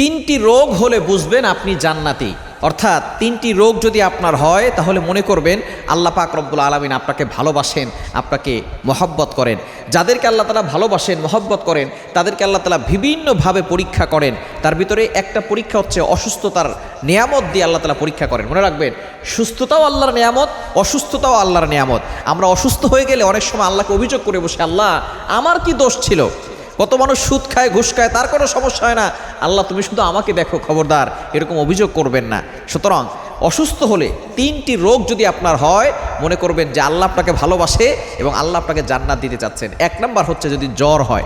তিনটি রোগ হলে বুঝবেন আপনি জান্নাতি। অর্থাৎ তিনটি রোগ যদি আপনার হয়, তাহলে মনে করবেন আল্লাহ পাক রব্বুল আলমিন আপনাকে ভালোবাসেন, আপনাকে মহব্বত করেন। যাদেরকে আল্লাহ তালা ভালোবাসেন, মহব্বত করেন, তাদেরকে আল্লাহ তালা বিভিন্নভাবে পরীক্ষা করেন। তার ভিতরে একটা পরীক্ষা হচ্ছে অসুস্থতার নিয়ামত দিয়ে আল্লাহ তালা পরীক্ষা করেন। মনে রাখবেন, সুস্থতাও আল্লাহর নিয়ামত, অসুস্থতাও আল্লাহর নিয়ামত। আমরা অসুস্থ হয়ে গেলে অনেক সময় আল্লাহকে অভিযোগ করে বসে, আল্লাহ, আমার কি দোষ ছিল? কত মানুষ সুদ খায়, ঘুষ খায়, তার কোনো সমস্যা হয় না। আল্লাহ, তুমি শুধু আমাকে দেখো, খবরদার। এরকম অভিযোগ করবেন না। সুতরাং, অসুস্থ হলে তিনটি রোগ যদি আপনার হয়, মনে করবেন যে আল্লাহ আপনাকে ভালোবাসে এবং আল্লাহ আপনাকে জান্নাত দিতে চাচ্ছেন। এক নাম্বার হচ্ছে যদি জ্বর হয়।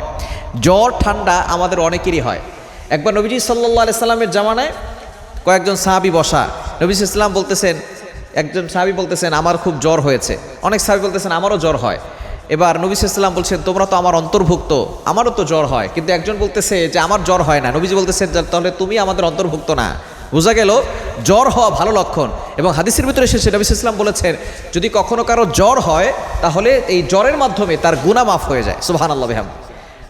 জ্বর, ঠান্ডা আমাদের অনেকেরই হয়। একবার নবীজি সাল্লাহ সাল্লামের জামানায় কয়েকজন সাহাবি বসা। নবী ইসলাম বলতেছেন, একজন সাহাবি বলতেছেন, আমার খুব জ্বর হয়েছে। অনেক সাহাবি বলতেছেন, আমারও জ্বর হয়। এবার নবী ইসলাম বলছেন, তোমরা তো আমার অন্তর্ভুক্ত। আমারও তো জ্বর হয়। কিন্তু একজন বলতেছে যে, আমার জ্বর হয় না। নবীজি বলতেছেন তাহলে তুমি আমাদের অন্তর্ভুক্ত না। বোঝা গেল, জ্বর হওয়া ভালো লক্ষণ। এবং হাদিসের ভিতরে এসেছে, নবী ইসলাম বলেছেন, যদি কখনো কারও জ্বর হয়, তাহলে এই জ্বরের মাধ্যমে তার গুণা মাফ হয়ে যায়। সুবাহান আল্লাহ বেহাম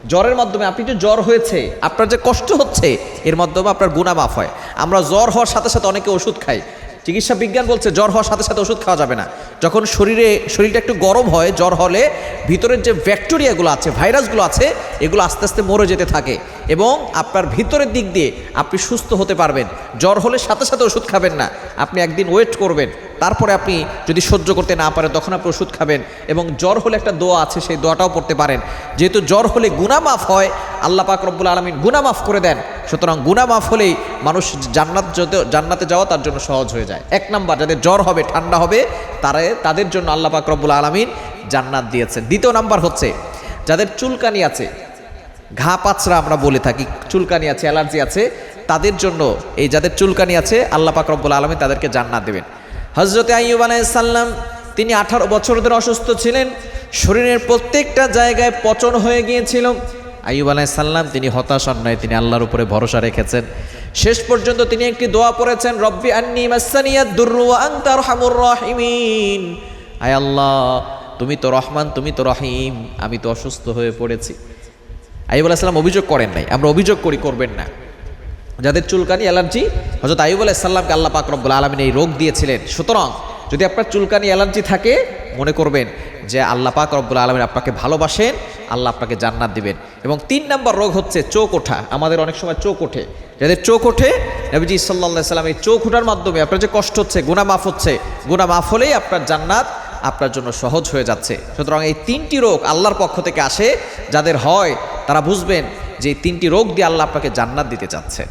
জ্বরের মাধ্যমে আপনি যে জ্বর হয়েছে, আপনার যে কষ্ট হচ্ছে, এর মাধ্যমে আপনার গুণা মাফ হয়। আমরা জ্বর হওয়ার সাথে সাথে অনেকে ওষুধ খাই। চিকিৎসা বিজ্ঞান বলছে, জ্বর হওয়ার সাথে সাথে ওষুধ খাওয়া যাবে না। যখন শরীরে, শরীরটা একটু গরম হয়, জ্বর হলে ভিতরের যে ব্যাকটেরিয়াগুলো আছে, ভাইরাসগুলো আছে, এগুলো আস্তে আস্তে মরে যেতে থাকে এবং আপনার ভিতরের দিক দিয়ে আপনি সুস্থ হতে পারবেন। জ্বর হলে সাথে সাথে ওষুধ খাবেন না, আপনি একদিন ওয়েট করবেন, তারপরে আপনি যদি সহ্য করতে না পারেন তখন আপনি ওষুধ খাবেন এবং জ্বর হলে একটা দোয়া আছে, সেই দোয়াটাও পড়তে পারেন। যেহেতু জ্বর হলে গুণা মাফ হয় আল্লাহ পাক রব্বুল আলমিন গুণা মাফ করে দেন। সুতরাং গুণা মাফ হলেই মানুষ জান্নাত জান্নাতে যাওয়া তার জন্য সহজ হয়ে যায়। এক নাম্বার, যাদের জ্বর হবে, ঠান্ডা হবে, তারা তাদের জন্য আল্লাহ পাক রব্বুল আলমিন জান্নাত দিয়েছেন। দ্বিতীয় নাম্বার হচ্ছে, যাদের চুলকানি আছে, ঘা পাচরা আমরা বলে থাকি, চুলকানি আছে, অ্যালার্জি আছে, তাদের জন্য এই যাদের চুলকানি আছে, আল্লাহ পাক রব্বুল আলমী তাদেরকে জান্নাত দেবেন। হজরতে আইয়ুব আলাইসাল্লাম তিনি আঠারো বছর ধরে অসুস্থ ছিলেন। শরীরের প্রত্যেকটা জায়গায় পচন হয়ে গিয়েছিল। আইয়ুব আলাইসাল্লাম তিনি হতাশ হন নয় তিনি আল্লাহর উপরে ভরসা রেখেছেন। শেষ পর্যন্ত তিনি একটি দোয়া পড়েছেন, রব্বি আন্নি রহিমিন। আয় আল্লাহ, তুমি তো রহমান, তুমি তো রহিম, আমি তো অসুস্থ হয়ে পড়েছি। আইব আলাইসাল্লাম অভিযোগ করেন নাই, আমরা অভিযোগ করি, করবেন না। যাদের চুলকানি অ্যালার্জি হজরত আইব আলাইসাল্লামকে আল্লাহ পাক রব্বুল আলমিন এই রোগ দিয়েছিলেন। সুতরাং যদি আপনার চুলকানি অ্যালার্জি থাকে, মনে করবেন যে আল্লাহ পাক রব্বুল আলমিন আপনাকে ভালোবাসেন, আল্লাহ আপনাকে জান্নাত দিবেন। এবং তিন নম্বর রোগ হচ্ছে চোখ ওঠা। আমাদের অনেক সময় চোখ ওঠে। যাদের চোখ ওঠে, নবীজি সাল্লাহ সাল্লাম এই চোখ ওঠার মাধ্যমে আপনার যে কষ্ট হচ্ছে গুণা মাফ হচ্ছে গুণা মাফ হলেই আপনার জান্নাত আপনার জন্য সহজ হয়ে যাচ্ছে। সুতরাং এই তিনটি রোগ আল্লাহর পক্ষ থেকে আসে। যাদের হয়, তারা বুঝবেন যে এই তিনটি রোগ দিয়ে আল্লাহ আপনাকে জান্নাত দিতে চাচ্ছে।